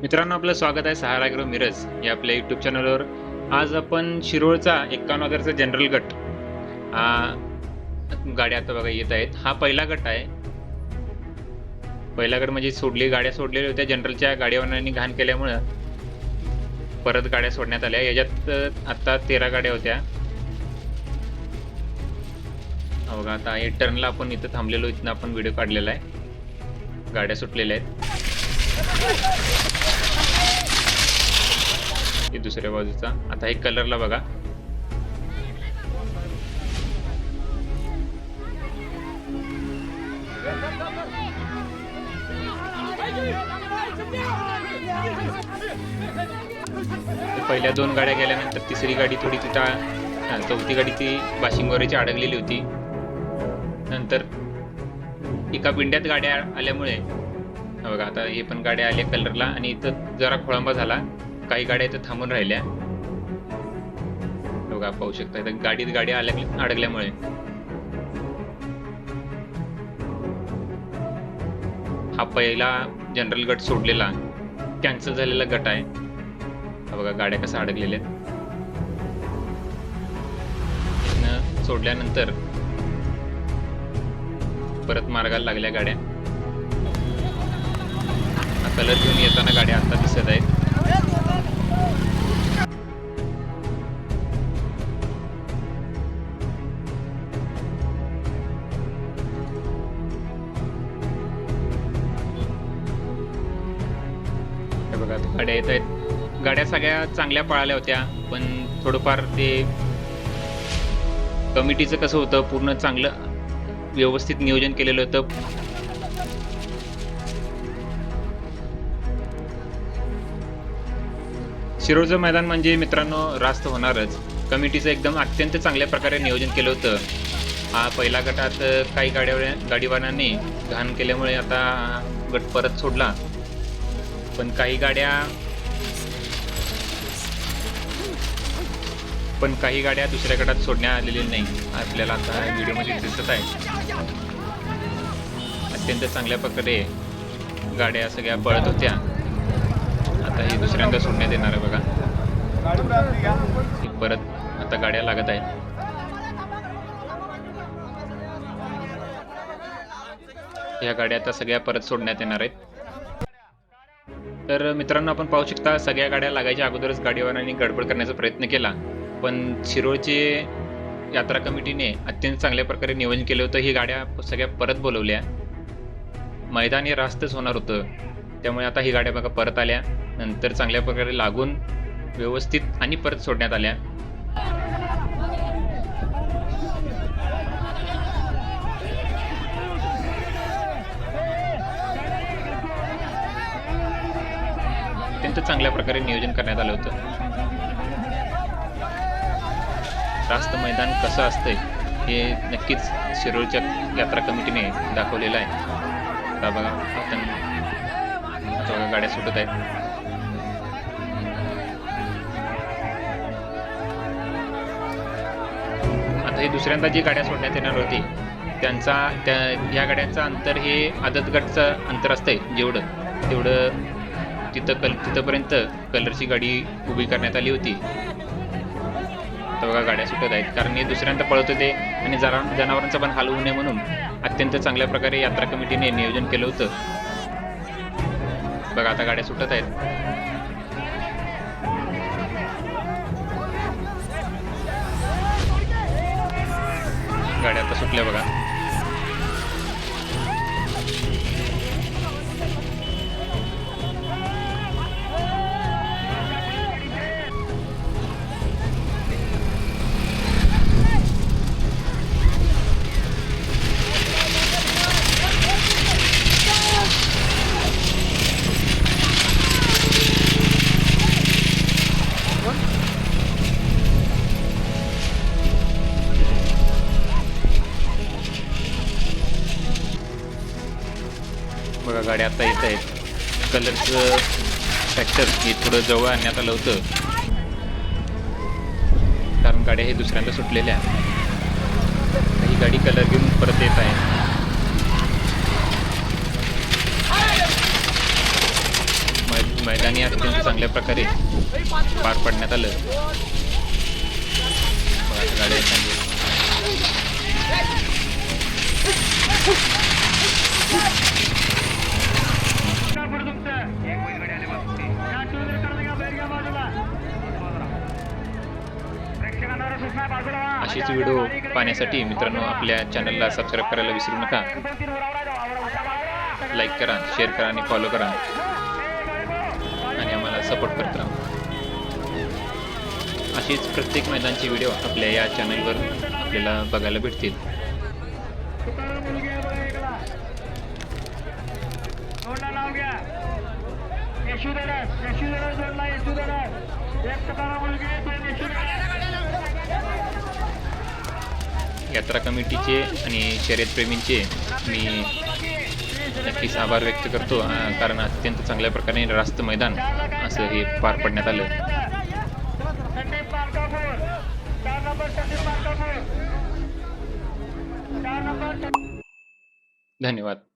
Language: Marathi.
मित्रांनो आपलं स्वागत आहे सहारा मिरज या आपल्या यूट्यूब चॅनलवर आज आपण शिरोळचा एक्कावन्न हजारचा जनरल गट हा गाड्या आता बघा येत आहेत. हा पहिला गट आहे. पहिला गट म्हणजे सोडली गाड्या सोडलेल्या होत्या. जनरलच्या गाड्यावानांनी घाण केल्यामुळं परत गाड्या सोडण्यात आल्या. याच्यात आत्ता आता तेरा गाड्या होत्या. बघा आता हे टर्नला आपण इथं थांबलेलो. इथनं आपण व्हिडिओ काढलेला आहे. गाड्या सुटलेल्या आहेत. हे दुसऱ्या बाजूचा. आता हे कलरला बघा. पहिल्या दोन गाड्या गेल्यानंतर तिसरी गाडी थोडी तिथं चौथी गाडी ती बाशिंगवरची अडकलेली होती. नंतर एका पिंड्यात गाड्या आल्यामुळे बघा आता हे पण गाड्या आल्या कलरला आणि इथं जरा खोळंबा झाला. काही गाड्या इथं थांबून राहिल्या. बघा पाहू शकता इथं गाडीत गाड्या आल्या अडकल्यामुळे. हा पहिला जनरल गट सोडलेला. कॅन्सल झालेला गट आहे. हा बघा गाड्या कशा अडकलेल्या. आहेत सोडल्यानंतर परत मार्गाला लागल्या गाड्या. कलर घेऊन येताना गाड्या आता दिसत आहेत. हे गाड्या येत आहेत. गाड्या सगळ्या चांगल्या पळाल्या होत्या पण थोडंफार ते कमिटीचं कसं होतं पूर्ण चांगलं व्यवस्थित नियोजन केलेलं होतं. शिरोळचं मैदान म्हणजे मित्रांनो रास्त होणारच. कमिटीचं एकदम अत्यंत चांगल्या प्रकारे नियोजन केलं होतं. हा पहिला गटात काही गाड्या गाडीवानांनी घाण केल्यामुळे आता गट परत सोडला. पण काही गाड्या पण काही गाड्या दुसऱ्या गटात सोडण्यात आलेल्या नाही. आपल्याला आता व्हिडिओमध्ये दिसत आहे. अत्यंत चांगल्या प्रकारे गाड्या सगळ्या पळत होत्या. आता हे दुसऱ्यांदा सोडण्यात येणार आहे बघा. परत आता गाड्या लागत आहेत. या गाड्या आता सगळ्या परत सोडण्यात येणार आहेत. तर मित्रांनो आपण पाहू शकता सगळ्या गाड्या लागायच्या अगोदरच गाडीवारांनी गडबड करण्याचा प्रयत्न केला. पण शिरोळचे यात्रा कमिटीने अत्यंत चांगल्या प्रकारे नियोजन केलं होतं. ही गाड्या सगळ्या परत बोलवल्या. मैदान हे रास्तच होणार होतं. त्यामुळे आता ही गाड्या बघा परत आल्या. नंतर चांगल्या प्रकारे लागून व्यवस्थित आणि परत सोडण्यात आल्या. अत्यंत चांगल्या प्रकारे नियोजन करण्यात आलं होतं. रास्त मैदान कसं असतंय हे नक्कीच शिरोळच्या यात्रा कमिटीने दाखवलेलं आहे. का बघा आता गाड्या सुटत आहेत. आता हे दुसऱ्यांदा जी गाड्या सोडण्यात येणार होती त्यांचा त्या या गाड्यांचं अंतर हे आदत गटचं अंतर असतंय जेवढं तेवढं तिथं कल तिथंपर्यंत कलरची गाडी उभी करण्यात आली होती. तर बघा गाड्या सुटत आहेत. कारण हे दुसऱ्यांदा पळत होते आणि जरा जनावरांचा पण हाल होऊ नये म्हणून अत्यंत चांगल्या प्रकारे यात्रा कमिटीने नियोजन केलं होतं. बघा आता गाड्या सुटत आहेत. गाड्या आता सुटल्या बघा. बघा गाड्या आता येत आहेत. कलरचं ट्रॅक्टर हे थोडं जवळ आणण्यात आलं होतं. कारण गाड्या हे दुसऱ्यांदा सुटलेल्या ही गाडी कलर घेऊन परत येत आहे. मैदानी मैदानी चांगल्या प्रकारे पार पाडण्यात आलं. गाड्या अशीच व्हिडिओ पाहण्यासाठी मित्रांनो आपल्या चॅनलला सबस्क्राईब करायला विसरू नका. लाईक करा शेअर करा आणि फॉलो करा. आणि आम्हाला सपोर्ट करत राहा. अशीच प्रत्येक मैदानचे व्हिडिओ आपल्या या चॅनलवर आपल्याला बघायला भेटतील. यात्रा कमिटीचे आणि शर्यतप्रेमींचे मी नक्कीच आभार व्यक्त करतो कारण अत्यंत चांगल्या प्रकारे रास्त मैदान असं हे पार पडण्यात आलं. धन्यवाद.